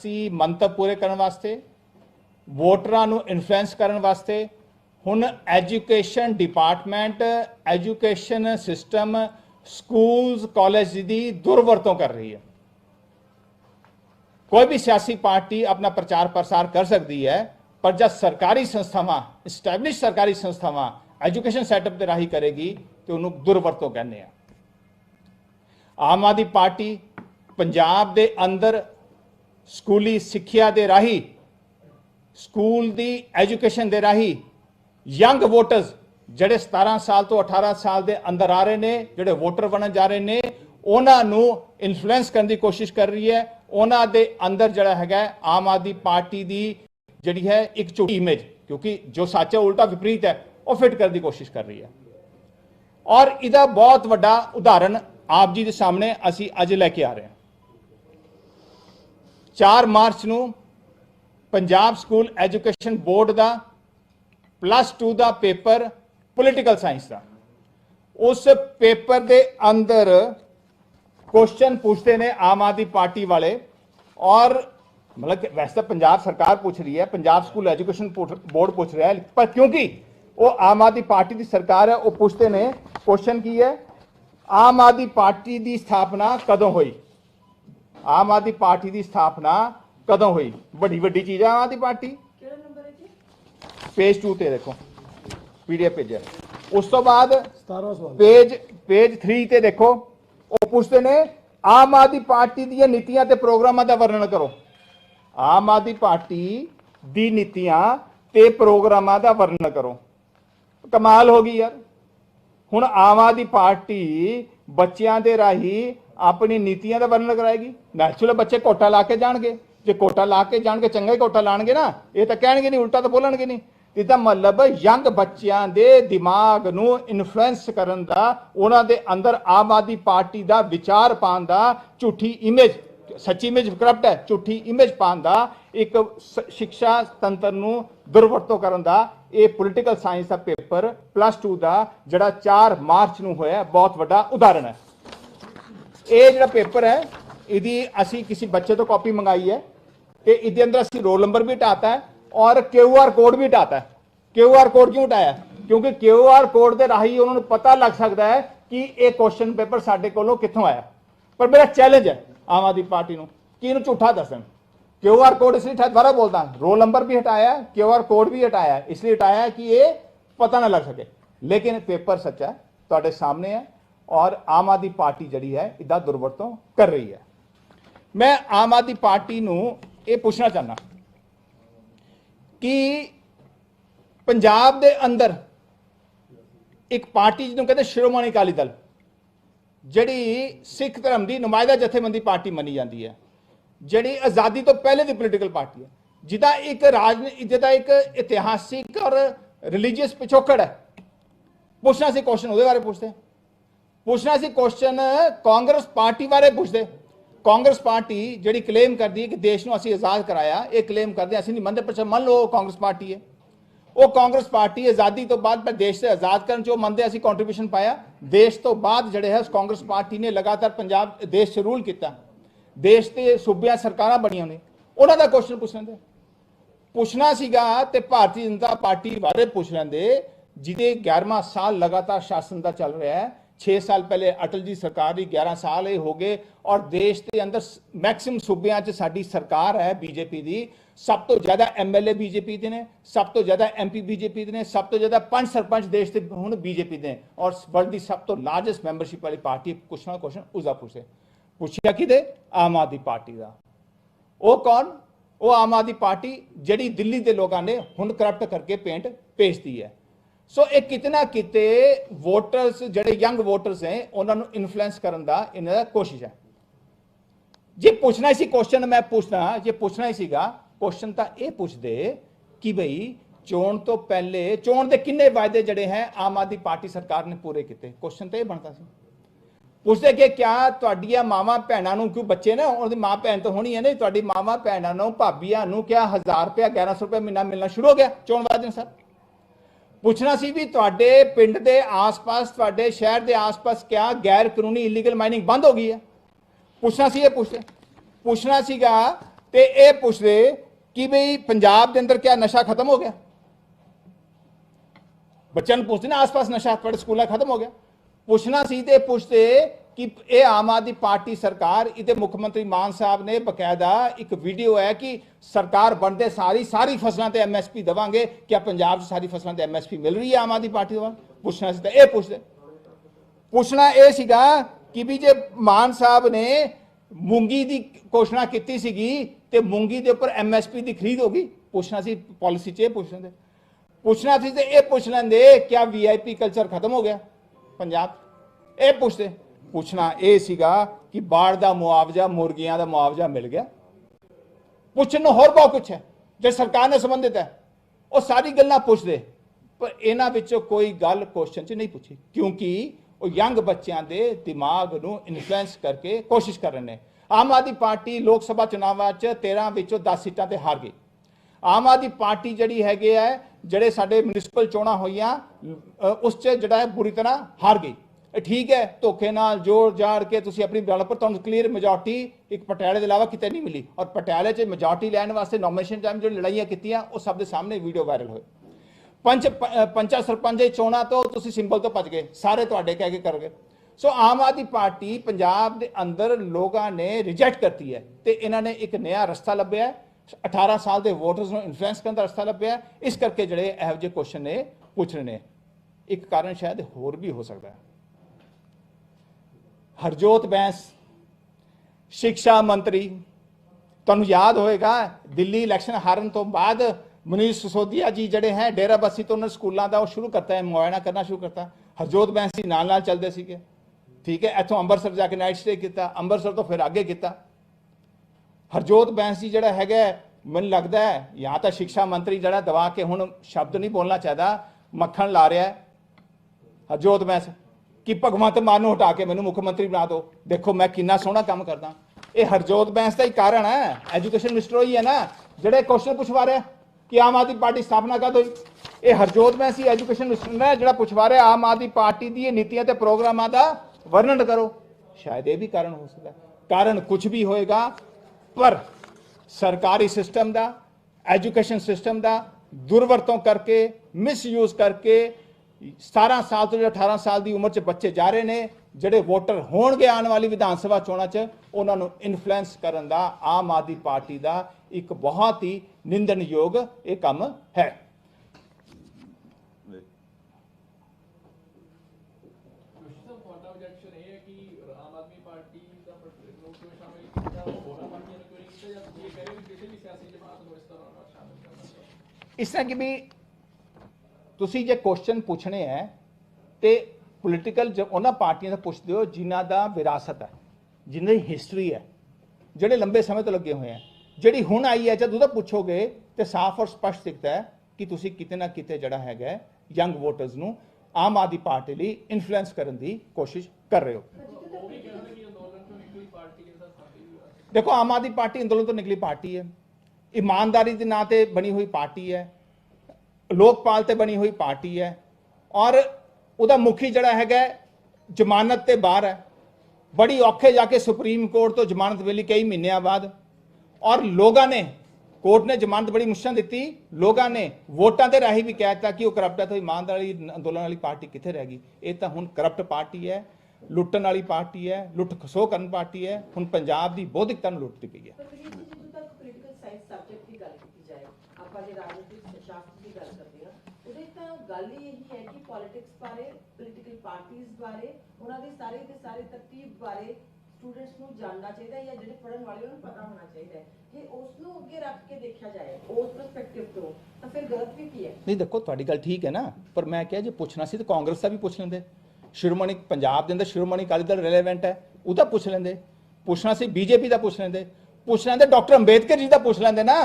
ਸਿਆਸੀ ਮੰਤਵ ਪੂਰੇ ਕਰਨ ਵਾਸਤੇ, ਵੋਟਰਾਂ ਨੂੰ ਇਨਫਲੂਐਂਸ ਕਰਨ ਵਾਸਤੇ, ਹੁਣ education department education system schools college ਦੀ ਦੁਰਵਰਤੋਂ ਕਰ ਰਹੀ ਹੈ। ਕੋਈ ਵੀ ਸਿਆਸੀ ਪਾਰਟੀ ਆਪਣਾ ਪ੍ਰਚਾਰ ਪ੍ਰਸਾਰ ਕਰ ਸਕਦੀ ਹੈ, ਪਰ ਜਦ ਸਰਕਾਰੀ ਸੰਸਥਾਵਾਂ ਐਸਟੈਬਲਿਸ਼ ਸਰਕਾਰੀ ਸੰਸਥਾਵਾਂ ਐਜੂਕੇਸ਼ਨ ਸੈਟਅਪ ਦੇ ਰਾਹੀਂ ਕਰੇਗੀ, ਤੇ ਉਹਨੂੰ ਦੁਰਵਰਤੋਂ ਕਹਿੰਦੇ ਆ। ਆਮ ਆਦਮੀ ਪਾਰਟੀ ਪੰਜਾਬ ਦੇ ਅੰਦਰ ਸਕੂਲੀ ਸਿੱਖਿਆ ਦੇ ਰਾਹੀਂ, ਸਕੂਲ ਦੀ ਐਜੂਕੇਸ਼ਨ ਦੇ ਰਾਹੀਂ ਯੰਗ ਵੋਟਰਸ ਜਿਹੜੇ 17 ਸਾਲ ਤੋਂ 18 ਸਾਲ ਦੇ ਅੰਦਰ ਆ ਰਹੇ ਨੇ, ਜਿਹੜੇ ਵੋਟਰ ਬਣਨ ਜਾ ਰਹੇ ਨੇ, ਉਹਨਾਂ ਨੂੰ ਇਨਫਲੂਐਂਸ ਕਰਨ ਦੀ ਕੋਸ਼ਿਸ਼ ਕਰ ਰਹੀ ਹੈ। ਉਹਨਾਂ ਦੇ ਅੰਦਰ ਜਿਹੜਾ ਹੈਗਾ ਆਮ ਆਦਮੀ ਪਾਰਟੀ ਦੀ ਜਿਹੜੀ ਹੈ ਇੱਕ ਝੂਠੀ ਇਮੇਜ ਕਿਉਂਕਿ ਜੋ ਸੱਚ ਹੈ, ਉਲਟਾ ਵਿਪਰੀਤ ਹੈ, ਉਹ ਫਿੱਟ ਕਰਨ ਦੀ ਕੋਸ਼ਿਸ਼ ਕਰ ਰਹੀ ਹੈ। ਔਰ ਇਹਦਾ ਬਹੁਤ ਵੱਡਾ ਉਦਾਹਰਣ ਆਪ ਜੀ ਦੇ ਸਾਹਮਣੇ ਅਸੀਂ ਅੱਜ ਲੈ ਕੇ ਆ ਰਹੇ ਹਾਂ। 4 ਮਾਰਚ ਨੂੰ ਪੰਜਾਬ ਸਕੂਲ ਐਜੂਕੇਸ਼ਨ ਬੋਰਡ ਦਾ, ਪਲੱਸ 2 ਦਾ ਪੇਪਰ ਪੋਲੀਟੀਕਲ ਸਾਇੰਸ ਦਾ। ਉਸ ਪੇਪਰ ਦੇ ਅੰਦਰ ਕੁਐਸਚਨ ਪੁੱਛਦੇ ਨੇ ਆਮ ਆਦਮੀ ਪਾਰਟੀ ਵਾਲੇ ਔਰ ਮਤਲਬ ਕਿ ਵੈਸੇ ਤਾਂ ਪੰਜਾਬ ਸਰਕਾਰ ਪੁੱਛ ਰਹੀ ਹੈ, ਪੰਜਾਬ ਸਕੂਲ ਐਜੂਕੇਸ਼ਨ ਬੋਰਡ ਪੁੱਛ ਰਿਹਾ ਹੈ, ਪਰ ਕਿਉਂਕਿ ਉਹ ਆਮ ਆਦਮੀ ਪਾਰਟੀ ਦੀ ਸਰਕਾਰ ਹੈ, ਉਹ ਪੁੱਛਦੇ ਨੇ ਕੁਐਸਚਨ ਕੀ ਹੈ? ਆਮ ਆਦਮੀ ਪਾਰਟੀ ਦੀ ਸਥਾਪਨਾ ਕਦੋਂ ਹੋਈ? ਆਮ ਆਦਮੀ ਪਾਰਟੀ ਦੀ ਸਥਾਪਨਾ ਕਦੋਂ ਹੋਈ? ਵੱਡੀ ਵੱਡੀ ਚੀਜ਼ ਹੈ ਆਮ ਆਦਮੀ ਪਾਰਟੀ। ਕਿਹੜਾ ਨੰਬਰ ਹੈ ਜੀ ਪੇਜ 2 ਤੇ ਦੇਖੋ। ਪੀਡੀਐਫ ਭੇਜਿਆ ਉਸ ਤੋਂ ਬਾਅਦ 17 ਸਵਾਲ। ਪੇਜ ਪੇਜ 3 ਤੇ ਦੇਖੋ। ਉਹ ਪੁੱਛਦੇ ਨੇ ਆਮ ਆਦਮੀ ਪਾਰਟੀ ਦੀਆਂ ਨੀਤੀਆਂ ਤੇ ਪ੍ਰੋਗਰਾਮਾਂ ਦਾ ਵਰਣਨ ਕਰੋ। ਆਮ ਆਦਮੀ ਪਾਰਟੀ ਦੀ ਨੀਤੀਆਂ ਤੇ ਪ੍ਰੋਗਰਾਮਾਂ ਦਾ ਵਰਣਨ ਕਰੋ। ਕਮਾਲ ਹੋ ਗਈ ਯਾਰ। ਹੁਣ ਆਮ ਆਦਮੀ ਪਾਰਟੀ ਬੱਚਿਆਂ ਦੇ ਰਾਹੀਂ ਆਪਣੀ ਨੀਤੀਆਂ ਦਾ ਵਰਣਨ ਕਰਾਏਗੀ। ਨੈਚੁਰਲ ਬੱਚੇ ਕੋਟਾ ਲਾ ਕੇ ਜਾਣਗੇ। ਜੇ ਕੋਟਾ ਲਾ ਕੇ ਜਾਣਗੇ, ਚੰਗਾ ਹੀ ਕੋਟਾ ਲਾਣਗੇ ਨਾ। ਇਹ ਤਾਂ ਕਹਿਣਗੇ ਨਹੀਂ, ਉਲਟਾ ਤਾਂ ਬੋਲਣਗੇ ਨਹੀਂ। ਇਹਦਾ ਮਤਲਬ ਯੰਗ ਬੱਚਿਆਂ ਦੇ ਦਿਮਾਗ ਨੂੰ ਇਨਫਲੂਐਂਸ ਕਰਨ ਦਾ, ਉਹਨਾਂ ਦੇ ਅੰਦਰ ਆਮ ਆਦਮੀ ਪਾਰਟੀ ਦਾ ਵਿਚਾਰ ਪਾਉਣ ਦਾ ਝੂਠੀ ਇਮੇਜ ਸੱਚੀ ਇਮੇਜ ਕਰਪਟ ਹੈ। ਝੂਠੀ ਇਮੇਜ ਪਾਉਣ ਦਾ ਇੱਕ ਸ- ਸਿੱਖਿਆ ਤੰਤਰ ਨੂੰ ਦੁਰਵਰਤੋਂ ਕਰਨ ਦਾ, ਇਹ ਪੋਲੀਟੀਕਲ ਸਾਇੰਸ ਦਾ ਪੇਪਰ ਪਲੱਸ 2 ਦਾ ਜਿਹੜਾ 4 ਮਾਰਚ ਨੂੰ ਹੋਇਆ, ਬਹੁਤ ਵੱਡਾ ਉਦਾਹਰਣ ਹੈ। ਇਹ ਜਿਹੜਾ ਪੇਪਰ ਹੈ, ਇਹਦੀ ਅਸੀਂ ਕਿਸੇ ਬੱਚੇ ਤੋਂ ਕਾਪੀ ਮੰਗਾਈ ਹੈ ਤੇ ਇਹਦੇ ਅੰਦਰ ਅਸੀਂ ਰੋਲ ਨੰਬਰ ਵੀ ਹਟਾਤਾ ਹੈ ਔਰ ਕਿਊ ਆਰ ਕੋਡ ਵੀ ਹਟਾਤਾ ਹੈ। ਕਿਊ ਆਰ ਕੋਡ ਕਿਉਂ ਹਟਾਇਆ? ਕਿਉਂਕਿ ਕਿਊ ਆਰ ਕੋਡ ਦੇ ਰਾਹੀਂ ਉਹਨਾਂ ਨੂੰ ਪਤਾ ਲੱਗ ਸਕਦਾ ਹੈ ਕਿ ਇਹ ਕੁਐਸਚਨ ਪੇਪਰ ਸਾਡੇ ਕੋਲੋਂ ਕਿੱਥੋਂ ਆਇਆ। ਪਰ ਮੇਰਾ ਚੈਲੰਜ ਹੈ ਆਮ ਆਦਮੀ ਪਾਰਟੀ ਨੂੰ ਕਿ ਇਹਨੂੰ ਝੂਠਾ ਦੱਸਣ। ਕਿਊ ਆਰ ਕੋਡ ਇਸ ਲਈ ਦੁਬਾਰਾ ਬੋਲਦਾ ਰੋਲ ਨੰਬਰ ਵੀ ਹਟਾਇਆ ਕਿਊ ਆਰ ਕੋਡ ਵੀ ਹਟਾਇਆ, ਇਸ ਲਈ ਹਟਾਇਆ ਕਿ ਇਹ ਪਤਾ ਨਾ ਲੱਗ ਸਕੇ। ਲੇਕਿਨ ਪੇਪਰ ਸੱਚਾ ਤੁਹਾਡੇ ਸਾਹਮਣੇ ਹੈ ਔਰ ਆਮ ਆਦਮੀ ਪਾਰਟੀ ਜਿਹੜੀ ਹੈ ਇਹਦਾ ਦੁਰਵਰਤੋਂ ਕਰ ਰਹੀ ਹੈ ਮੈਂ ਆਮ ਆਦਮੀ ਪਾਰਟੀ ਨੂੰ ਇਹ ਪੁੱਛਣਾ ਚਾਹੁੰਦਾ ਕਿ ਪੰਜਾਬ ਦੇ ਅੰਦਰ ਇੱਕ ਪਾਰਟੀ ਜਿਹਨੂੰ ਕਹਿੰਦੇ ਸ਼੍ਰੋਮਣੀ ਅਕਾਲੀ ਦਲ, ਜਿਹੜੀ ਸਿੱਖ ਧਰਮ ਦੀ ਨੁਮਾਇੰਦਾ ਜਥੇਬੰਦੀ ਪਾਰਟੀ ਮੰਨੀ ਜਾਂਦੀ ਹੈ, ਜਿਹੜੀ ਆਜ਼ਾਦੀ ਤੋਂ ਪਹਿਲੇ ਦੀ ਪੋਲੀਟੀਕਲ ਪਾਰਟੀ ਹੈ, ਜਿਹਦਾ ਇੱਕ ਰਾਜਨੀਤੀ ਜਿਹਦਾ ਇੱਕ ਇਤਿਹਾਸਿਕ ਔਰ ਰਿਲੀਜੀਅਸ ਪਿਛੋਕੜ ਹੈ ਪੁੱਛਣਾ ਸੀ ਕੁਐਸਚਨ ਉਹਦੇ ਬਾਰੇ ਪੁੱਛਦੇ ਹਾਂ। ਪੁੱਛਣਾ ਸੀ ਕੁਐਸਚਨ ਕਾਂਗਰਸ ਪਾਰਟੀ ਬਾਰੇ ਪੁੱਛਦੇ। ਕਾਂਗਰਸ ਪਾਰਟੀ ਜਿਹੜੀ ਕਲੇਮ ਕਰਦੀ ਹੈ ਕਿ ਦੇਸ਼ ਨੂੰ ਅਸੀਂ ਆਜ਼ਾਦ ਕਰਾਇਆ, ਇਹ ਕਲੇਮ ਕਰਦੇ ਅਸੀਂ ਨਹੀਂ ਮੰਨਦੇ, ਪਰ ਮੰਨ ਲਓ ਕਾਂਗਰਸ ਪਾਰਟੀ ਹੈ। ਉਹ ਕਾਂਗਰਸ ਪਾਰਟੀ ਆਜ਼ਾਦੀ ਤੋਂ ਬਾਅਦ ਪਰ ਦੇਸ਼ ਤੇ ਆਜ਼ਾਦ ਕਰਨ ਚ ਉਹ ਮੰਨਦੇ, ਅਸੀਂ ਕੰਟਰੀਬਿਊਸ਼ਨ ਪਾਇਆ। ਦੇਸ਼ ਤੋਂ ਬਾਅਦ ਜਿਹੜੇ ਹੈ, ਉਸ ਕਾਂਗਰਸ ਪਾਰਟੀ ਨੇ ਲਗਾਤਾਰ ਪੰਜਾਬ, ਦੇਸ਼ 'ਚ ਰੂਲ ਕੀਤਾ। ਦੇਸ਼ ਤੇ ਸੂਬਿਆਂ ਸਰਕਾਰਾਂ ਬਣੀਆਂ ਨੇ। ਉਹਨਾਂ ਦਾ ਕੁਐਸਚਨ ਪੁੱਛ ਲੈਂਦੇ। ਪੁੱਛਣਾ ਸੀਗਾ ਤੇ ਭਾਰਤੀ ਜਨਤਾ ਪਾਰਟੀ ਬਾਰੇ ਪੁੱਛ ਲੈਂਦੇ, ਜਿਹਦੇ 11ਵਾਂ ਸਾਲ ਲਗਾਤਾਰ ਸ਼ਾਸਨ ਦਾ ਚੱਲ ਰਿਹਾ ਹੈ 6 ਸਾਲ ਪਹਿਲੇ ਅਟਲ ਜੀ ਸਰਕਾਰ ਦੀ 11 ਸਾਲ ਇਹ ਹੋ ਗਏ ਔਰ ਦੇਸ਼ ਦੇ ਅੰਦਰ ਮੈਕਸਿਮਮ ਸੂਬਿਆਂ 'ਚ ਸਾਡੀ ਸਰਕਾਰ ਹੈ ਬੀਜੇਪੀ ਦੀ। ਸਭ ਤੋਂ ਜ਼ਿਆਦਾ ਐਮਐਲਏ ਬੀਜੇਪੀ ਦੇ ਨੇ, ਸਭ ਤੋਂ ਜ਼ਿਆਦਾ ਐਮਪੀ ਬੀਜੇਪੀ ਦੇ ਨੇ, ਸਭ ਤੋਂ ਜ਼ਿਆਦਾ ਪੰਜ ਸਰਪੰਚ ਦੇਸ਼ ਦੇ ਹੁਣ ਬੀਜੇਪੀ ਦੇ ਨੇ ਔਰ ਵਰਲਡ ਦੀ ਸਭ ਤੋਂ ਲਾਰਜੈਸਟ ਮੈਂਬਰਸ਼ਿਪ ਵਾਲੀ ਪਾਰਟੀ ਕੁਛ ਨਾ ਕੁਛ ਉਸਦਾ ਪੁੱਛੇ ਪੁੱਛਿਆ ਕਿਤੇ ਆਮ ਆਦਮੀ ਪਾਰਟੀ ਦਾ। ਉਹ ਕੌਣ? ਉਹ ਆਮ ਆਦਮੀ ਪਾਰਟੀ ਜਿਹੜੀ ਦਿੱਲੀ ਦੇ ਲੋਕਾਂ ਨੇ ਹੁਣ ਕਰਪਟ ਕਰਕੇ ਪੇਂਟ ਭੇਜਦੀ ਹੈ। ਸੋ ਇਹ ਕਿਤਨਾ ਕਿਤੇ ਵੋਟਰਸ ਜਿਹੜੇ ਯੰਗ ਵੋਟਰਸ ਹੈ ਉਹਨਾਂ ਨੂੰ ਇਨਫਲੂਐਂਸ ਕਰਨ ਦਾ ਇਹਨਾਂ ਦਾ ਕੋਸ਼ਿਸ਼ ਹੈ ਜੇ ਪੁੱਛਣਾ ਹੀ ਸੀ ਕੁਐਸਚਨ ਮੈਂ ਪੁੱਛਣਾ ਜੇ ਪੁੱਛਣਾ ਹੀ ਸੀਗਾ ਕੁਐਸਚਨ ਤਾਂ ਇਹ ਪੁੱਛਦੇ ਕਿ ਭਈ ਚੋਣ ਤੋਂ ਪਹਿਲੇ ਚੋਣ ਦੇ ਕਿੰਨੇ ਵਾਅਦੇ ਜਿਹੜੇ ਹੈ ਆਮ ਆਦਮੀ ਪਾਰਟੀ ਸਰਕਾਰ ਨੇ ਪੂਰੇ ਕੀਤੇ ਕੁਐਸਚਨ ਤਾਂ ਇਹ ਬਣਦਾ ਸੀ ਪੁੱਛਦੇ ਕਿ ਕਿਆ ਤੁਹਾਡੀਆਂ ਮਾਵਾਂ ਭੈਣਾਂ ਨੂੰ ਕਿਉਂ ਬੱਚੇ ਨਾ ਉਹਦੀ ਮਾਂ ਭੈਣ ਤਾਂ ਹੋਣੀ ਹੈ ਨੇ ਤੁਹਾਡੀ ਮਾਵਾਂ ਭੈਣਾਂ ਨੂੰ ਭਾਬੀਆਂ ਨੂੰ ਕਿਆ 1000 ਰੁਪਇਆ 1100 ਰੁਪਇਆ ਮਹੀਨਾ ਮਿਲਣਾ ਸ਼ੁਰੂ ਹੋ ਗਿਆ ਚੋਣ ਵਾਅਦੇ ਅਨੁਸਾਰ ਪੁੱਛਣਾ ਸੀ ਵੀ ਤੁਹਾਡੇ ਪਿੰਡ ਦੇ ਆਸ-ਪਾਸ, ਤੁਹਾਡੇ ਸ਼ਹਿਰ ਦੇ ਆਸ-ਪਾਸ ਕਿਆ ਗੈਰ ਕਾਨੂੰਨੀ ਇਲੀਗਲ ਮਾਈਨਿੰਗ ਬੰਦ ਹੋ ਗਈ ਹੈ? ਪੁੱਛਣਾ ਸੀ ਇਹ ਪੁੱਛਦੇ ਪੁੱਛਣਾ ਸੀਗਾ ਤੇ ਇਹ ਪੁੱਛਦੇ ਕਿ ਬਈ ਪੰਜਾਬ ਦੇ ਅੰਦਰ ਕਿਆ ਨਸ਼ਾ ਖਤਮ ਹੋ ਗਿਆ? ਬੱਚਿਆਂ ਨੂੰ ਪੁੱਛਦੇ ਨਾ ਆਸ-ਪਾਸ ਨਸ਼ਾ, ਤੁਹਾਡੇ ਸਕੂਲਾਂ ਖਤਮ ਹੋ ਗਿਆ। ਪੁੱਛਣਾ ਸੀ ਤੇ ਪੁੱਛਦੇ ਕਿ ਇਹ ਆਮ ਆਦਮੀ ਪਾਰਟੀ ਸਰਕਾਰ, ਇਹਦੇ ਮੁੱਖ ਮੰਤਰੀ ਮਾਨ ਸਾਹਿਬ ਨੇ ਬਕਾਇਦਾ ਇੱਕ ਵੀਡੀਓ ਹੈ ਕਿ ਸਰਕਾਰ ਬਣਦੇ ਸਾਰੀ ਸਾਰੀ ਫਸਲਾਂ ਤੇ ਐਮਐਸਪੀ ਦੇਵਾਂਗੇ। ਕਿ ਪੰਜਾਬ 'ਚ ਸਾਰੀ ਫਸਲਾਂ ਤੇ ਐਮਐਸਪੀ ਮਿਲ ਰਹੀ ਹੈ ਆਮ ਆਦਮੀ ਪਾਰਟੀ ਵੱਲੋਂ ਪੁੱਛਣਾ ਸੀ ਤਾਂ ਇਹ ਪੁੱਛਦੇ। ਪੁੱਛਣਾ ਇਹ ਸੀਗਾ ਕਿ ਵੀ ਜੇ ਮਾਨ ਸਾਹਿਬ ਨੇ ਮੂੰਗੀ ਦੀ ਘੋਸ਼ਣਾ ਕੀਤੀ ਸੀਗੀ ਤੇ ਮੂੰਗੀ ਦੇ ਉੱਪਰ ਐਮਐਸਪੀ ਦੀ ਖਰੀਦ ਹੋ ਗਈ? ਪੁੱਛਣਾ ਸੀ ਪਾਲਿਸੀ 'ਚ ਇਹ ਪੁੱਛਣ ਦੇ ਪੁੱਛਣਾ ਸੀ ਤੇ ਇਹ ਪੁੱਛ ਲੈਂਦੇ, ਕਿਆ ਵੀਆਈਪੀ ਕਲਚਰ ਖਤਮ ਹੋ ਗਿਆ? ਪੰਜਾਬ? ਇਹ ਪੁੱਛਦੇ। ਪੁੱਛਣਾ ਇਹ ਸੀਗਾ ਕਿ ਬਾੜ ਦਾ ਮੁਆਵਜ਼ਾ, ਮੁਰਗੀਆਂ ਦਾ ਮੁਆਵਜ਼ਾ ਮਿਲ ਗਿਆ। ਪੁੱਛਣ ਨੂੰ ਹੋਰ ਬਹੁਤ ਕੁਛ ਹੈ, ਜੇ ਸਰਕਾਰ ਨਾਲ ਸੰਬੰਧਿਤ ਹੈ, ਉਹ ਸਾਰੀ ਗੱਲਾਂ ਪੁੱਛਦੇ, ਪਰ ਇਹਨਾਂ ਵਿੱਚੋਂ ਕੋਈ ਗੱਲ ਕੁਐਸਚਨ 'ਚ ਨਹੀਂ ਪੁੱਛੀ, ਕਿਉਂਕਿ ਉਹ ਯੰਗ ਬੱਚਿਆਂ ਦੇ ਦਿਮਾਗ ਨੂੰ ਇਨਫਲੂਐਂਸ ਕਰਕੇ ਕੋਸ਼ਿਸ਼ ਕਰ ਰਹੇ ਨੇ। ਆਮ ਆਦਮੀ ਪਾਰਟੀ ਲੋਕ ਸਭਾ ਚੁਣਾਵਾਂ 'ਚ 13 ਵਿੱਚੋਂ 10 ਸੀਟਾਂ ਤੇ ਹਾਰ ਗਈ। ਆਮ ਆਦਮੀ ਪਾਰਟੀ ਜਿਹੜੀ ਹੈਗੇ ਹੈ, ਜਿਹੜੇ ਸਾਡੇ ਮਿਊਨਿਸਪਲ ਚੋਣਾਂ ਹੋਈਆਂ ਉਸ 'ਚ ਜਿਹੜਾ ਹੈ ਬੁਰੀ ਤਰ੍ਹਾਂ ਹਾਰ ਗਈ। ਠੀਕ ਹੈ, ਧੋਖੇ ਨਾਲ ਜੋੜ ਜਾੜ ਕੇ ਤੁਸੀਂ ਆਪਣੀ ਗੱਲ ਪਰ ਤੁਹਾਨੂੰ ਕਲੀਅਰ ਮੈਜੋਰਟੀ ਇੱਕ ਪਟਿਆਲੇ ਦੇ ਇਲਾਵਾ ਕਿਤੇ ਨਹੀਂ ਮਿਲੀ। ਔਰ ਪਟਿਆਲੇ 'ਚ ਮੈਜੋਰਟੀ ਲੈਣ ਵਾਸਤੇ ਨੋਮੀਨੇਸ਼ਨ ਟਾਈਮ ਜਿਹੜੀ ਲੜਾਈਆਂ ਕੀਤੀਆਂ, ਉਹ ਸਭ ਦੇ ਸਾਹਮਣੇ ਵੀਡੀਓ ਵਾਇਰਲ ਹੋਏ। ਪੰਚ ਪ- ਸਰਪੰਚ ਚੋਣਾਂ ਤੋਂ ਤੁਸੀਂ ਸਿੰਬਲ ਤੋਂ ਭੱਜ ਗਏ, ਸਾਰੇ ਤੁਹਾਡੇ ਕਹਿ ਕੇ ਕਰ ਗਏ ਸੋ ਆਮ ਆਦਮੀ ਪਾਰਟੀ ਪੰਜਾਬ ਦੇ ਅੰਦਰ ਲੋਕਾਂ ਨੇ ਰਿਜੈਕਟ ਕਰਤੀ ਹੈ ਤੇ ਇਹਨਾਂ ਨੇ ਇੱਕ ਨਵਾਂ ਰਸਤਾ ਲੱਭਿਆ ਹੈ। 18 ਸਾਲ ਦੇ ਵੋਟਰਸ ਨੂੰ ਇਨਫਲੂਐਂਸ ਕਰਨ ਦਾ ਰਸਤਾ ਲੱਭਿਆ ਇਸ ਕਰਕੇ ਜਿਹੜੇ ਇਹੋ ਜਿਹੇ ਕੁਐਸਚਨ ਨੇ ਪੁੱਛ ਰਹੇ ਨੇ। ਇੱਕ ਕਾਰਨ ਸ਼ਾਇਦ ਹੋਰ ਵੀ ਹੋ ਸਕਦਾ ਹੈ। ਹਰਜੋਤ ਬੈਂਸ ਸਿੱਖਿਆ ਮੰਤਰੀ, ਤੁਹਾਨੂੰ ਯਾਦ ਹੋਏਗਾ, ਦਿੱਲੀ ਇਲੈਕਸ਼ਨ ਹਾਰਨ ਤੋਂ ਬਾਅਦ ਮਨੀਸ਼ ਸਿਸੋਦੀਆ ਜੀ ਜਿਹੜੇ ਹੈ, ਡੇਰਾ ਬੱਸੀ ਤੋਂ ਉਹਨਾਂ ਸਕੂਲਾਂ ਦਾ ਉਹ ਸ਼ੁਰੂ ਕਰਤਾ ਹੈ, ਮੁਆਇਨਾ ਕਰਨਾ ਸ਼ੁਰੂ ਕਰਤਾ। ਹਰਜੋਤ ਬੈਂਸ ਜੀ ਨਾਲ ਨਾਲ ਚੱਲਦੇ ਸੀਗੇ। ਠੀਕ ਹੈ, ਇੱਥੋਂ ਅੰਮ੍ਰਿਤਸਰ ਜਾ ਕੇ ਨਾਈਟ ਸਟੇ ਕੀਤਾ, ਅੰਮ੍ਰਿਤਸਰ ਤੋਂ ਫਿਰ ਅੱਗੇ ਕੀਤਾ। ਹਰਜੋਤ ਬੈਂਸ ਜੀ ਜਿਹੜਾ ਹੈਗਾ ਮੈਨੂੰ ਲੱਗਦਾ ਹੈ, ਜਾਂ ਤਾਂ ਸਿੱਖਿਆ ਮੰਤਰੀ ਜਿਹੜਾ ਦਵਾ ਕੇ ਹੁਣ ਸ਼ਬਦ ਨਹੀਂ ਬੋਲਣਾ ਚਾਹਦਾ, ਮੱਖਣ ਲਾ ਰਿਹਾ ਹੈ। ਹਰਜੋਤ ਬੈਂਸ ਕਿ ਭਗਵੰਤ ਮਾਨ ਨੂੰ ਹਟਾ ਕੇ ਮੈਨੂੰ ਮੁੱਖ ਮੰਤਰੀ ਬਣਾ ਦਿਓ। ਦੇਖੋ, ਮੈਂ ਕਿੰਨਾ ਸੋਹਣਾ ਕੰਮ ਕਰਦਾ। ਇਹ ਹਰਜੋਤ ਬੈਂਸ ਦਾ ਹੀ ਕਾਰਨ ਹੈ। ਐਜੂਕੇਸ਼ਨ ਮਿਨਿਸਟਰ ਹੀ ਹੈ ਨਾ। ਜਿਹੜੇ ਕੁਐਸਚਨ ਪੁੱਛਵਾ ਰਿਹਾ, ਕਿ ਆਮ ਆਦਮੀ ਪਾਰਟੀ ਸਥਾਪਨਾ ਕਦ ਹੋਈ? ਇਹ ਹਰਜੋਤ ਬੈਂਸ ਹੀ ਐਜੂਕੇਸ਼ਨ ਮਿਨਿਸਟਰ ਹੈ ਜਿਹੜਾ ਪੁੱਛਵਾ ਰਿਹਾ, ਆਮ ਆਦਮੀ ਪਾਰਟੀ ਦੀ ਨੀਤੀਆਂ ਤੇ ਪ੍ਰੋਗਰਾਮਾਂ ਦਾ ਵਰਣਨ ਕਰੋ। ਸ਼ਾਇਦ ਇਹ ਵੀ ਕਾਰਨ ਹੋ ਸਕਦਾ। ਕਾਰਨ ਕੁਝ ਵੀ ਹੋਏਗਾ, ਪਰ ਸਰਕਾਰੀ ਸਿਸਟਮ ਦਾ ਐਜੂਕੇਸ਼ਨ ਸਿਸਟਮ ਦਾ ਦੁਰਵਰਤੋਂ ਕਰਕੇ ਮਿਸਯੂਜ਼ ਕਰਕੇ 17 ਸਾਲ ਤੋਂ ਜਿਹੜੇ 18 ਸਾਲ ਦੀ ਉਮਰ 'ਚ ਬੱਚੇ ਜਾ ਰਹੇ ਨੇ ਜਿਹੜੇ ਵੋਟਰ ਹੋਣਗੇ ਆਉਣ ਵਾਲੀ ਵਿਧਾਨ ਸਭਾ ਚੋਣਾਂ 'ਚ ਉਹਨਾਂ ਨੂੰ ਇਨਫਲੂਐਂਸ ਕਰਨ ਦਾ ਆਮ ਆਦਮੀ ਪਾਰਟੀ ਦਾ ਇੱਕ ਬਹੁਤ ਹੀ ਨਿੰਦਣਯੋਗ ਇਹ ਕੰਮ ਹੈ? ਇਸ ਤਰ੍ਹਾਂ ਕਿ ਵੀ ਤੁਸੀਂ ਜੇ ਕੁਐਸਚਨ ਪੁੱਛਣੇ ਹੈ ਤੇ ਪੋਲੀਟੀਕਲ ਉਹਨਾਂ ਪਾਰਟੀਆਂ ਦਾ ਪੁੱਛਦੇ ਹੋ ਜਿਨ੍ਹਾਂ ਦਾ ਵਿਰਾਸਤ ਹੈ ਜਿਨ੍ਹਾਂ ਦੀ ਹਿਸਟਰੀ ਹੈ ਜਿਹੜੇ ਲੰਬੇ ਸਮੇਂ ਤੋਂ ਲੱਗੇ ਹੋਏ ਹੈ ਜਿਹੜੀ ਹੁਣ ਆਈ ਹੈ ਜਦ ਉਹਦਾ ਪੁੱਛੋਗੇ ਤੇ ਸਾਫ਼ ਔਰ ਸਪਸ਼ਟ ਦਿਖਦਾ ਹੈ ਕਿ ਤੁਸੀਂ ਕਿਤੇ ਨਾ ਕਿਤੇ ਜਿਹੜਾ ਹੈਗਾ ਯੰਗ ਵੋਟਰਸ ਨੂੰ ਆਮ ਆਦਮੀ ਪਾਰਟੀ ਲਈ ਇਨਫਲੂਐਂਸ ਕਰਨ ਦੀ ਕੋਸ਼ਿਸ਼ ਕਰ ਰਹੇ ਹੋ। ਦੇਖੋ, ਆਮ ਆਦਮੀ ਪਾਰਟੀ ਅੰਦੋਲਨ ਤੋਂ ਨਿਕਲੀ ਪਾਰਟੀ ਹੈ ਇਮਾਨਦਾਰੀ ਦੇ ਨਾਂ ਤੇ ਬਣੀ ਹੋਈ ਪਾਰਟੀ ਹੈ ਲੋਕਪਾਲ ਤੇ ਬਣੀ ਹੋਈ ਪਾਰਟੀ ਹੈ ਔਰ ਉਹਦਾ ਮੁਖੀ ਜਿਹੜਾ ਹੈਗਾ ਜ਼ਮਾਨਤ ਤੇ ਬਾਹਰ ਹੈ। ਬੜੀ ਔਖੇ ਜਾ ਕੇ ਸੁਪਰੀਮ ਕੋਰਟ ਤੋਂ ਜ਼ਮਾਨਤ ਮਿਲੀ ਕਈ ਮਹੀਨਿਆਂ ਬਾਅਦ। ਔਰ ਲੋਕਾਂ ਨੇ, ਕੋਰਟ ਨੇ ਜ਼ਮਾਨਤ ਬੜੀ ਮੁਸ਼ਕਲ ਦਿੱਤੀ। ਲੋਕਾਂ ਨੇ ਵੋਟਾਂ ਦੇ ਰਾਹੀਂ ਵੀ ਕਹਿ ਦਿੱਤਾ ਕਿ ਉਹ ਕਰਪਟ ਹੈ, ਤਾਂ ਇਮਾਨਦਾਰੀ ਅੰਦੋਲਨ ਵਾਲੀ ਪਾਰਟੀ ਕਿੱਥੇ ਰਹਿ ਗਈ? ਇਹ ਤਾਂ ਹੁਣ ਕਰਪਟ ਪਾਰਟੀ ਹੈ, ਲੁੱਟਣ ਵਾਲੀ ਪਾਰਟੀ ਹੈ, ਲੁੱਟ ਖਸੋ ਕਰਨ ਪਾਰਟੀ ਹੈ। ਹੁਣ ਪੰਜਾਬ ਦੀ ਬੌਧਿਕਤਾ ਨੂੰ ਲੁੱਟਦੀ ਪਈ ਹੈ। ਪਰ ਵੀਰ ਜੀ ਗੱਲ ਹੀ ਇਹੀ ਹੈ ਕਿ ਪੋਲਿਟਿਕਸ ਬਾਰੇ ਪੋਲੀਟੀਕਲ ਪਾਰਟੀਆਂ ਬਾਰੇ, ਉਹਨਾਂ ਦੇ ਸਾਰੇ ਦੇ ਸਾਰੇ ਤਰਤੀਬ ਬਾਰੇ ਸਟੂਡੈਂਟਸ ਨੂੰ ਜਾਣਨਾ ਚਾਹੀਦਾ ਹੈ ਜਾਂ ਜਿਹੜੇ ਪੜ੍ਹਨ ਵਾਲੇ ਉਹਨਾਂ ਨੂੰ ਪਤਾ ਹੋਣਾ ਚਾਹੀਦਾ ਹੈ। ਜੇ ਉਸ ਨੂੰ ਅੱਗੇ ਰੱਖ ਕੇ ਦੇਖਿਆ ਜਾਏ, ਉਸ ਪਰਸਪੈਕਟਿਵ ਤੋਂ, ਤਾਂ ਫਿਰ ਗਲਤ ਵੀ ਕੀ ਹੈ? ਨਹੀਂ, ਦੇਖੋ, ਤੁਹਾਡੀ ਗੱਲ ਠੀਕ ਹੈ ਨਾ, ਪਰ ਮੈਂ ਕਿਹਾ ਜੇ ਪੁੱਛਣਾ ਸੀ ਤਾਂ ਕਾਂਗਰਸ ਦਾ ਵੀ ਪੁੱਛ ਲੈਂਦੇ। ਸ਼੍ਰੋਮਣੀ, ਪੰਜਾਬ ਦੇ ਅੰਦਰ ਸ਼੍ਰੋਮਣੀ ਅਕਾਲੀ ਦਲ ਰੈਲੇਵੈਂਟ ਹੈ, ਉਹਦਾ ਪੁੱਛ ਲੈਂਦੇ। ਪੁੱਛਣਾ ਸੀ ਬੀਜੇਪੀ ਦਾ ਪੁੱਛ ਲੈਂਦੇ। ਪੁੱਛ ਲੈਂਦੇ ਡਾਕਟਰ ਅੰਬੇਦਕਰ ਜੀ ਦਾ ਪੁੱਛ ਲੈਂਦੇ ਨਾ।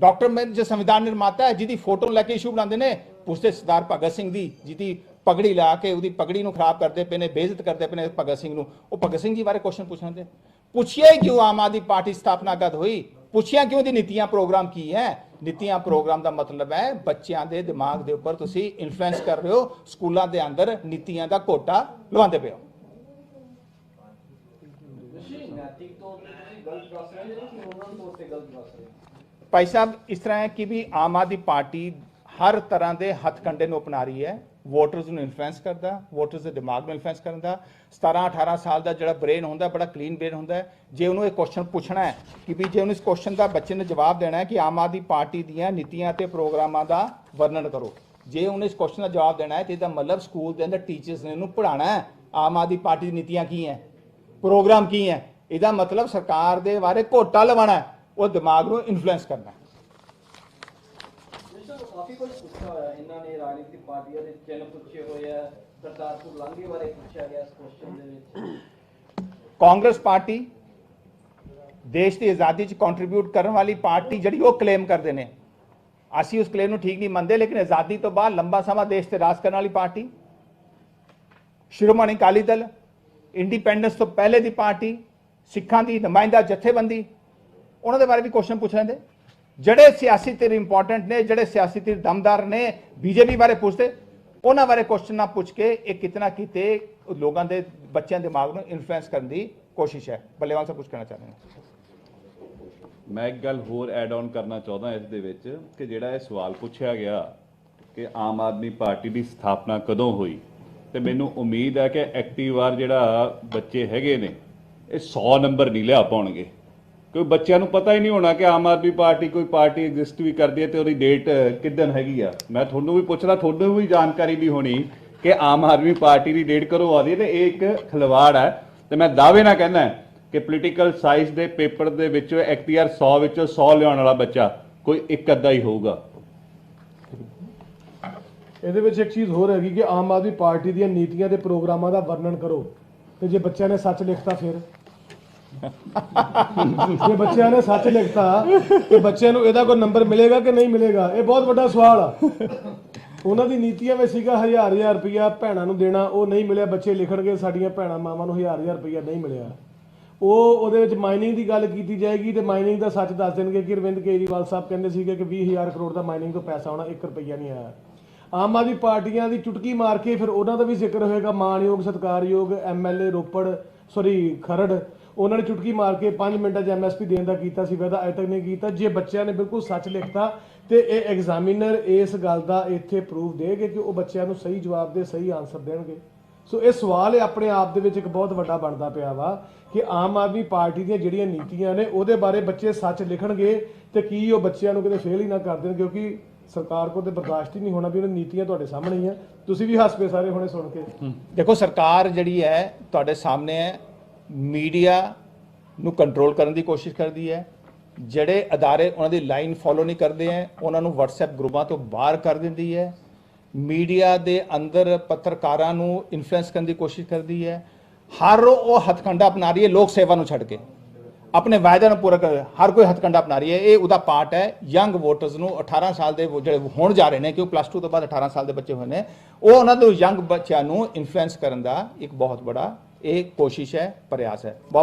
ਡਾਕਟਰ ਅੰਬੇਦਕਰ ਜੋ ਸੰਵਿਧਾਨ ਨਿਰਮਾਤਾ ਹੈ, ਜਿਹਦੀ ਫੋਟੋ ਲੈ ਕੇ ਇਸ਼ੂ ਬਣਾਉਂਦੇ ਨੇ। ਪੁੱਛਦੇ ਸਰਦਾਰ ਭਗਤ ਸਿੰਘ ਦੀ ਜਿਹਦੀ ਪਗੜੀ ਲਾ ਕੇ ਉਹਦੀ ਪਗੜੀ ਨੂੰ ਖਰਾਬ ਕਰਦੇ ਪਏ ਨੇ, ਬੇਇੱਜ਼ਤ ਕਰਦੇ ਪਏ ਨੇ ਭਗਤ ਸਿੰਘ ਨੂੰ। ਉਹ ਭਗਤ ਸਿੰਘ ਜੀ ਬਾਰੇ ਕੁਐਸਚਨ ਪੁੱਛ ਲੈਂਦੇ ਪੁੱਛਿਆ ਹੀ ਕਿਉਂ ਆਮ ਆਦਮੀ ਪਾਰਟੀ ਸਥਾਪਨਾ ਕਦ ਹੋਈ? ਪੁੱਛਿਆ ਕਿਉਂ ਦੀ ਨੀਤੀਆਂ ਪ੍ਰੋਗਰਾਮ ਕੀ ਹੈ? ਨੀਤੀਆਂ ਪ੍ਰੋਗਰਾਮ ਦਾ ਮਤਲਬ ਹੈ ਬੱਚਿਆਂ ਦੇ ਦਿਮਾਗ ਦੇ ਉੱਪਰ ਤੁਸੀਂ ਇਨਫਲੂਐਂਸ ਕਰ ਰਹੇ ਹੋ, ਸਕੂਲਾਂ ਦੇ ਅੰਦਰ ਨੀਤੀਆਂ ਦਾ ਕੋਟਾ ਲਵਾਉਂਦੇ ਪਏ ਹੋ। ਭਾਈ ਸਾਹਿਬ, ਇਸ ਤਰ੍ਹਾਂ ਹੈ ਕਿ ਵੀ ਆਮ ਆਦਮੀ ਪਾਰਟੀ ਹਰ ਤਰ੍ਹਾਂ ਦੇ ਹੱਥਕੰਡੇ ਨੂੰ ਅਪਣਾ ਰਹੀ ਹੈ। ਵੋਟਰਸ ਨੂੰ ਇਨਫਲੂਐਂਸ ਕਰਦਾ ਵੋਟਰਸ ਦੇ ਦਿਮਾਗ ਨੂੰ ਇਨਫਲੂਐਂਸ ਕਰਦਾ 17 18 ਸਾਲ ਦਾ ਜਿਹੜਾ ਬ੍ਰੇਨ ਹੁੰਦਾ, ਬੜਾ ਕਲੀਨ ਬ੍ਰੇਨ ਹੁੰਦਾ ਹੈ। ਜੇ ਉਹਨੂੰ ਇਹ ਕੁਐਸਚਨ ਪੁੱਛਣਾ ਹੈ ਕਿ ਵੀ ਜੇ ਉਹਨੂੰ ਇਸ ਕੁਐਸਚਨ ਦਾ ਬੱਚੇ ਨੇ ਜਵਾਬ ਦੇਣਾ ਹੈ ਕਿ ਆਮ ਆਦਮੀ ਪਾਰਟੀ ਦੀਆਂ ਨੀਤੀਆਂ ਤੇ ਪ੍ਰੋਗਰਾਮਾਂ ਦਾ ਵਰਣਨ ਕਰੋ। ਜੇ ਉਹਨੇ ਇਸ ਕੁਐਸਚਨ ਦਾ ਜਵਾਬ ਦੇਣਾ ਹੈ ਤੇ ਇਹਦਾ ਮਤਲਬ ਸਕੂਲ ਦੇ ਅੰਦਰ ਟੀਚਰਸ ਨੇ ਇਹਨੂੰ ਪੜ੍ਹਾਉਣਾ ਹੈ, ਆਮ ਆਦਮੀ ਪਾਰਟੀ ਦੀ ਨੀਤੀਆਂ ਕੀ ਹੈ? ਪ੍ਰੋਗਰਾਮ ਕੀ ਹੈ? ਇਹਦਾ ਮਤਲਬ ਸਰਕਾਰ ਦੇ ਬਾਰੇ ਘੋਟਾ ਲਵਾਉਣਾ ਉਹ ਦਿਮਾਗ ਨੂੰ ਇਨਫਲੂਐਂਸ ਕਰਨਾ ਕਾਫੀ ਕੁਝ ਪੁੱਛਿਆ ਹੋਇਆ ਇਹਨਾਂ ਨੇ ਰਾਜਨੀਤਿਕ ਪਾਰਟੀਆਂ ਦੇ ਚਿੰਨ੍ਹ ਪੁੱਛੇ ਹੋਏ ਆ ਕਰਤਾਰਪੁਰ ਲਾਂਘੇ ਬਾਰੇ ਪੁੱਛਿਆ ਗਿਆ ਇਸ ਕੁਐਸਚਨ ਦੇ ਵਿੱਚ। ਕਾਂਗਰਸ ਪਾਰਟੀ ਦੇਸ਼ ਦੀ ਆਜ਼ਾਦੀ 'ਚ ਕੰਟਰੀਬਿਊਟ ਕਰਨ ਵਾਲੀ ਪਾਰਟੀ ਜਿਹੜੀ ਉਹ ਕਲੇਮ ਕਰਦੇ ਨੇ। ਅਸੀਂ ਉਸ ਕਲੇਮ ਨੂੰ ਠੀਕ ਨਹੀਂ ਮੰਨਦੇ, ਲੇਕਿਨ ਆਜ਼ਾਦੀ ਤੋਂ ਬਾਅਦ ਲੰਬਾ ਸਮਾਂ ਦੇਸ਼ ਤੇ ਰਾਜ ਕਰਨ ਵਾਲੀ ਪਾਰਟੀ, ਸ਼੍ਰੋਮਣੀ ਅਕਾਲੀ ਦਲ ਇੰਡੀਪੈਂਡੈਂਸ ਤੋਂ ਪਹਿਲੇ ਦੀ ਪਾਰਟੀ, ਸਿੱਖਾਂ ਦੀ ਨੁਮਾਇੰਦਾ, ਜਥੇਬੰਦੀ, ਉਹਨਾਂ ਦੇ ਬਾਰੇ ਵੀ ਕੁਐਸਚਨ ਪੁੱਛ ਲੈਂਦੇ। ਜਿਹੜੇ ਸਿਆਸੀ ਧਿਰ ਇੰਪੋਰਟੈਂਟ ਨੇ, ਜਿਹੜੇ ਸਿਆਸੀ ਧਿਰ ਦਮਦਾਰ ਨੇ, ਬੀਜੇਪੀ ਬਾਰੇ ਪੁੱਛਦੇ, ਉਹਨਾਂ ਬਾਰੇ ਕੁਐਸਚਨ ਨਾ ਪੁੱਛ ਕੇ ਇਹ ਕਿਤਨਾ ਕਿਤੇ ਲੋਕਾਂ ਦੇ, ਬੱਚਿਆਂ ਦੇ ਦਿਮਾਗ ਨੂੰ ਇਨਫਲੂਐਂਸ ਕਰਨ ਦੀ ਕੋਸ਼ਿਸ਼ ਹੈ। ਬੱਲੇਵਾਲ ਸਾਹਿਬ ਕੁਝ ਕਹਿਣਾ ਚਾਹੁੰਦੇ ਹਾਂ? ਮੈਂ ਇੱਕ ਗੱਲ ਹੋਰ ਐਡ ਆਨ ਕਰਨਾ ਚਾਹੁੰਦਾ ਇਸ ਦੇ ਵਿੱਚ ਕਿ ਜਿਹੜਾ ਇਹ ਸਵਾਲ ਪੁੱਛਿਆ ਗਿਆ ਕਿ ਆਮ ਆਦਮੀ ਪਾਰਟੀ ਦੀ ਸਥਾਪਨਾ ਕਦੋਂ ਹੋਈ, ਤੇ ਮੈਨੂੰ ਉਮੀਦ ਹੈ ਕਿ ਐਕਟਿਵ ਵਾਰ ਜਿਹੜਾ ਬੱਚੇ ਹੈਗੇ ਨੇ, ਇਹ 100 ਨੰਬਰ ਨਹੀਂ ਲਿਆ ਪਾਉਣਗੇ ਕਿਉਂਕਿ ਬੱਚਿਆਂ ਨੂੰ ਪਤਾ ਹੀ ਨਹੀਂ ਹੋਣਾ ਕਿ ਆਮ ਆਦਮੀ ਪਾਰਟੀ ਕੋਈ ਪਾਰਟੀ ਐਗਜ਼ਿਸਟ ਵੀ ਕਰਦੀ ਹੈ ਤੇ ਉਹਦੀ ਡੇਟ ਕਿਦਨ ਹੈਗੀ ਆ। ਮੈਂ ਤੁਹਾਨੂੰ ਵੀ ਪੁੱਛਦਾ, ਤੁਹਾਨੂੰ ਵੀ ਜਾਣਕਾਰੀ ਨਹੀਂ ਹੋਣੀ ਕਿ ਆਮ ਆਦਮੀ ਪਾਰਟੀ ਦੀ ਡੇਟ ਕਦੋਂ ਆਉਂਦੀ ਹੈ ਤੇ ਇਹ ਇੱਕ ਖਿਲਵਾੜ ਹੈ। ਤੇ ਮੈਂ ਦਾਅਵੇ ਨਾਲ ਕਹਿੰਦਾ ਕਿ ਪੋਲੀਟੀਕਲ ਸਾਇੰਸ ਦੇ ਪੇਪਰ ਦੇ ਵਿੱਚ ਐਕਟੀਆਰ 100 ਵਿੱਚੋਂ 100 ਲਿਆਉਣ ਵਾਲਾ ਬੱਚਾ ਕੋਈ ਇੱਕ ਅੱਧਾ ਹੀ ਹੋਊਗਾ। ਇਹਦੇ ਵਿੱਚ ਇੱਕ ਚੀਜ਼ ਹੋਰ ਹੈਗੀ ਕਿ ਆਮ ਆਦਮੀ ਪਾਰਟੀ ਦੀਆਂ ਨੀਤੀਆਂ ਤੇ ਪ੍ਰੋਗਰਾਮਾਂ ਦਾ ਵਰਣਨ ਕਰੋ। ਤੇ ਜੇ ਬੱਚਿਆਂ ਨੇ ਸੱਚ ਲਿਖਤਾ ਫਿਰ? ਜੇ ਬੱਚਿਆਂ ਨੇ ਸੱਚ ਲਿਖਤਾ ਤੇ ਬੱਚਿਆਂ ਨੂੰ ਇਹਦਾ ਕੋਈ ਨੰਬਰ ਮਿਲੇਗਾ ਕਿ ਨਹੀਂ ਮਿਲੇਗਾ? ਇਹ ਬਹੁਤ ਵੱਡਾ ਸਵਾਲ ਆ। ਉਹਨਾਂ ਦੀ ਨੀਤੀਆਂ ਵਿੱਚ ਸੀਗਾ ਹਜ਼ਾਰ ਹਜ਼ਾਰ ਰੁਪਇਆ ਭੈਣਾਂ ਨੂੰ ਦੇਣਾ, ਉਹ ਨਹੀਂ ਮਿਲਿਆ। ਬੱਚੇ ਲਿਖਣਗੇ, ਸਾਡੀਆਂ ਭੈਣਾਂ ਮਾਵਾਂ ਨੂੰ ਹਜ਼ਾਰ ਹਜ਼ਾਰ ਰੁਪਇਆ ਨਹੀਂ ਮਿਲਿਆ। ਉਹ ਉਹਦੇ ਵਿੱਚ ਮਾਈਨਿੰਗ ਦੀ ਗੱਲ ਕੀਤੀ ਜਾਏਗੀ ਤੇ ਮਾਈਨਿੰਗ ਦਾ ਸੱਚ ਦੱਸ ਦੇਣਗੇ ਕਿ ਅਰਵਿੰਦ ਕੇਜਰੀਵਾਲ ਸਾਹਿਬ ਕਹਿੰਦੇ ਸੀਗੇ ਕਿ 20000 ਕਰੋੜ ਦਾ ਮਾਈਨਿੰਗ ਤੋਂ ਪੈਸਾ ਆਉਣਾ 1 ਰੁਪਇਆ ਨਹੀਂ ਆਇਆ। ਆਮ ਆਦਮੀ ਪਾਰਟੀਆਂ ਦੀ ਚੁਟਕੀ ਮਾਰ ਕੇ ਫਿਰ ਉਹਨਾਂ ਦਾ ਵੀ ਜ਼ਿਕਰ ਹੋਏਗਾ। ਮਾਣਯੋਗ, ਸਤਿਕਾਰਯੋਗ ਐਮਐਲਏ ਰੋਪੜ ਸੌਰੀ ਖਰੜ ਉਹਨਾਂ ਨੇ ਚੁਟਕੀ ਮਾਰ ਕੇ 5 ਮਿੰਟਾਂ 'ਚ ਐਮਐਸਪੀ ਦੇਣ ਦਾ ਕੀਤਾ ਸੀ, ਵਾਅਦਾ ਅਜੇ ਤੱਕ ਨਹੀਂ ਕੀਤਾ। ਜੇ ਬੱਚਿਆਂ ਨੇ ਬਿਲਕੁਲ ਸੱਚ ਲਿਖਤਾ ਤੇ ਇਹ ਐਗਜ਼ਾਮੀਨਰ ਇਸ ਗੱਲ ਦਾ ਇੱਥੇ ਪ੍ਰੂਫ ਦੇਗੇ ਕਿ ਉਹ ਬੱਚਿਆਂ ਨੂੰ ਸਹੀ ਜਵਾਬ ਦੇ, ਸਹੀ ਆਨਸਰ ਦੇਣਗੇ। ਸੋ ਇਹ ਸਵਾਲ ਆਪਣੇ ਆਪ ਦੇ ਵਿੱਚ ਇੱਕ ਬਹੁਤ ਵੱਡਾ ਬਣਦਾ ਪਿਆ ਵਾ ਕਿ ਆਮ ਆਦਮੀ ਪਾਰਟੀ ਦੀਆਂ ਜਿਹੜੀਆਂ ਨੀਤੀਆਂ ਨੇ, ਉਹਦੇ ਬਾਰੇ ਬੱਚੇ ਸੱਚ ਲਿਖਣਗੇ ਤੇ ਕੀ ਉਹ ਬੱਚਿਆਂ ਨੂੰ ਕਿਤੇ ਫੇਲ ਹੀ ਨਾ ਕਰ ਦੇਣ, ਕਿਉਂਕਿ ਸਰਕਾਰ ਕੋਲ ਤੇ ਬਰਦਾਸ਼ਤ ਹੀ ਨਹੀਂ ਹੋਣਾ ਵੀ ਉਹਨਾਂ ਨੀਤੀਆਂ ਤੁਹਾਡੇ ਸਾਹਮਣੇ ਹੀ ਆ। ਤੁਸੀਂ ਵੀ ਹੱਸ ਪਏ ਸਾਰੇ ਹੁਣੇ ਸੁਣ ਕੇ। ਦੇਖੋ, ਸਰਕਾਰ ਜਿਹੜੀ ਹੈ, ਤੁਹਾਡੇ ਸਾਹਮਣੇ ਹੈ ਮੀਡੀਆ ਨੂੰ ਕੰਟਰੋਲ ਕਰਨ ਦੀ ਕੋਸ਼ਿਸ਼ ਕਰਦੀ ਹੈ। ਜਿਹੜੇ ਅਦਾਰੇ ਉਹਨਾਂ ਦੀ ਲਾਈਨ ਫੋਲੋ ਨਹੀਂ ਕਰਦੇ ਹੈ, ਉਹਨਾਂ ਨੂੰ WhatsApp ਗਰੁੱਪਾਂ ਤੋਂ ਬਾਹਰ ਕਰ ਦਿੰਦੀ ਹੈ। ਮੀਡੀਆ ਦੇ ਅੰਦਰ ਪੱਤਰਕਾਰਾਂ ਨੂੰ ਇਨਫਲੂਐਂਸ ਕਰਨ ਦੀ ਕੋਸ਼ਿਸ਼ ਕਰਦੀ ਹੈ। ਹਰ ਉਹ ਹਥਕੰਡਾ ਅਪਣਾ ਰਹੀ ਹੈ ਲੋਕ ਸੇਵਾ ਨੂੰ ਛੱਡ ਕੇ। ਆਪਣੇ ਵਾਅਦਿਆਂ ਨੂੰ ਪੂਰਾ ਕਰ ਹਰ ਕੋਈ ਹਥਕੰਡਾ ਅਪਣਾ ਰਹੀ ਹੈ। ਇਹ ਉਹਦਾ ਪਾਰਟ ਹੈ। ਯੰਗ ਵੋਟਰਸ ਨੂੰ 18 ਸਾਲ ਦੇ ਜਿਹੜੇ ਹੋਣ ਜਾ ਰਹੇ ਨੇ, ਕਿਉਂ ਪਲੱਸ 2 ਤੋਂ ਬਾਅਦ 18 ਸਾਲ ਦੇ ਬੱਚੇ ਹੋਏ ਨੇ, ਉਹ ਉਹਨਾਂ ਦੇ ਯੰਗ ਬੱਚਿਆਂ ਨੂੰ ਇਨਫਲੂਐਂਸ ਕਰਨ ਦਾ ਇੱਕ ਬਹੁਤ ਬੜਾ ਇਹ ਕੋਸ਼ਿਸ਼ ਹੈ ਪ੍ਰਯਾਸ ਹੈ। ਬਹੁਤ